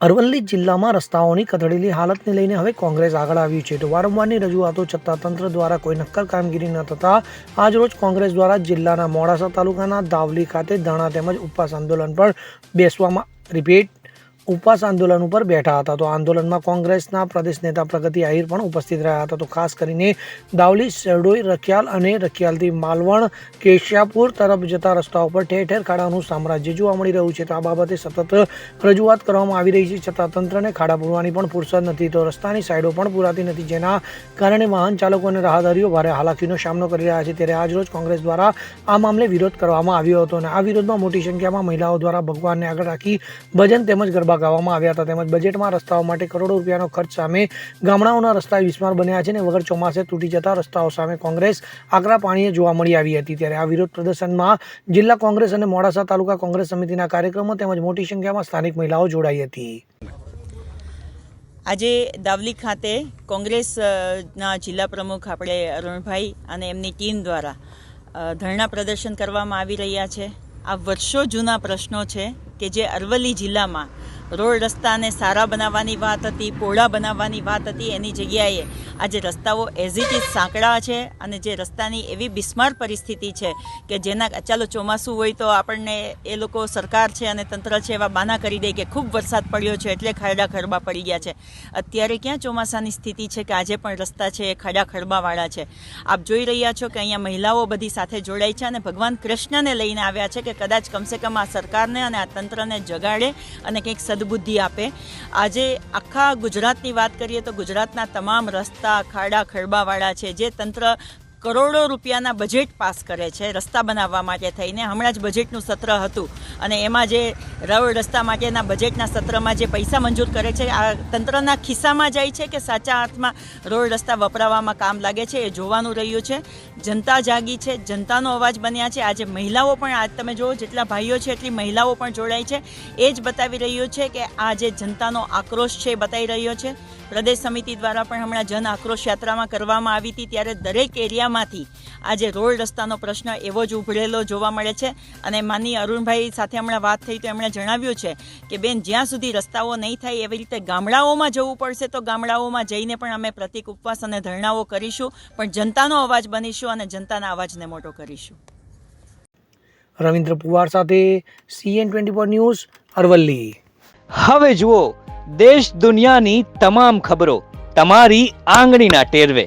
અરવલ્લી જિલ્લામાં રસ્તાઓની કથળેલી હાલતને લઈને હવે કોંગ્રેસ આગળ આવ્યું છે. તો વારંવારની રજૂઆતો છતાં તંત્ર દ્વારા કોઈ નક્કર કામગીરી ન થતાં આજરોજ કોંગ્રેસ દ્વારા જિલ્લાના મોડાસા તાલુકાના દાવલી ખાતે ધરણા તેમજ ઉપવાસ આંદોલન પર બેસવામાં રિપીટ ઉપવાસ આંદોલન ઉપર બેઠા હતા. તો આંદોલનમાં કોંગ્રેસના પ્રદેશ નેતા પ્રગતિ આહિર પણ ઉપસ્થિત રહ્યા હતા. તો ખાસ કરીને દાવલી સરડોઈ રખિયાલ અને રખિયાલથી માલવણ, કેશિયાપુર તરફ જતા રસ્તાઓ પર ઠેર ઠેર ખાડાનું સામ્રાજ્ય જોવા મળી રહ્યું છે. તો આ બાબતે સતત રજૂઆત કરવામાં આવી રહી છે. છતાં તંત્રને ખાડા પૂરવાની પણ ફુરસદ નથી. તો રસ્તાની સાઈડો પણ પૂરાતી નથી. જેના કારણે વાહન ચાલકો અને રાહદારીઓ ભારે હાલાકીનો સામનો કરી રહ્યા છે. ત્યારે આજરોજ કોંગ્રેસ દ્વારા આ મામલે વિરોધ કરવામાં આવ્યો હતો. અને આ વિરોધમાં મોટી સંખ્યામાં મહિલાઓ દ્વારા ભગવાનને આગળ રાખી ભજન તેમજ ગરબા ગાવામાં આવ્યા હતા. તેમજ બજેટમાં રસ્તાઓ માટે કરોડો રૂપિયાનો ખર્ચ સામે ગામડાઓના રસ્તા વિસ્માર બન્યા છે અને વગર ચોમાસે તૂટી જતા રસ્તાઓ સામે કોંગ્રેસ આકરા પાણીએ જોવા મળી આવી હતી. ત્યારે આ વિરોધ પ્રદર્શનમાં જિલ્લા કોંગ્રેસ અને મોડાસા તાલુકા કોંગ્રેસ સમિતિના કાર્યક્રમો તેમજ મોટી સંખ્યામાં સ્થાનિક મહિલાઓ જોડાઈ હતી. આજે દાવલી ખાતે કોંગ્રેસના જિલ્લા પ્રમુખ આપણે અરુણભાઈ અને એમની ટીમ દ્વારા ધરણા પ્રદર્શન કરવામાં આવી રહ્યા છે. આ વર્ષો જૂના પ્રશ્નો છે કે જે અરવલ્લી જિલ્લામાં રોડ રસ્તાને સારા બનાવવાની વાત હતી પહોળા બનાવવાની વાત હતી એની જગ્યાએ. આજે રસ્તાઓ એઝ ઇટ ઇઝ સાંકડા છે અને જે રસ્તાની એવી બિસ્માર પરિસ્થિતિ છે કે જેના ચાલો ચોમાસું હોય તો આપણને એ લોકો સરકાર છે અને તંત્ર છે એવા બાના કરી દે કે ખૂબ વરસાદ પડ્યો છે એટલે ખાડા ખરબા પડી ગયા છે. અત્યારે ક્યાં ચોમાસાની સ્થિતિ છે કે આજે પણ રસ્તા છે એ ખાડા ખરબાવાળા છે? આપ જોઈ રહ્યા છો કે અહીંયા મહિલાઓ બધી સાથે જોડાઈ છે અને ભગવાન કૃષ્ણને લઈને આવ્યા છે કે કદાચ કમસે કમ આ સરકારને અને આ તંત્રને જગાડે અને કંઈક સદબુદ્ધિ આપે. આજે આખા ગુજરાતની વાત કરીએ તો ગુજરાતના તમામ રસ્તા, ખાડા ખરબાવાળા છે, જે તંત્ર કરોડો રૂપિયાના બજેટ પાસ કરે છે રસ્તા બનાવવા માટે થઈને. હમણાં જ બજેટનું સત્ર હતું અને એમાં જે રોડ રસ્તા માટેના બજેટના સત્રમાં જે પૈસા મંજૂર કરે છે, આ તંત્રના ખિસ્સામાં જાય છે કે સાચા અર્થમાં રોડ રસ્તા વપરાવામાં કામ લાગે છે એ જોવાનું રહ્યું છે. જનતા જાગી છે, જનતાનો અવાજ બન્યા છે. આજે મહિલાઓ પણ, આજ તમે જુઓ જેટલા ભાઈઓ છે એટલી મહિલાઓ પણ જોડાઈ છે. એ જ બતાવી રહ્યું છે કે આ જે જનતાનો આક્રોશ છે એ બતાવી રહ્યો છે. પ્રદેશ સમિતિ દ્વારા પણ હમણાં જન આક્રોશ યાત્રામાં કરવામાં આવી હતી. ત્યારે દરેક એરિયામાંથી આજે રોડ રસ્તાનો પ્રશ્ન એવો જ ઉભરેલો જોવા મળે છે અને માની અરુણભાઈ સાથે હમણાં વાત થઈ તો એમણે જણાવ્યું છે કે બેન જ્યાં સુધી રસ્તાઓ નહીં થાય એવી રીતે ગામડાઓમાં જવું પડશે તો ગામડાઓમાં જઈને પણ અમે પ્રતિક ઉપવાસ અને ધરણાઓ કરીશું પણ જનતાનો અવાજ બનીશું અને જનતાના અવાજને મોટો કરીશું. રવિન્દ્ર પુવાર સાથે CN twenty four news Aravalli. હવે જુઓ દેશ દુનિયાની તમામ ખબરો તમારી આંગળીના ટેરવે.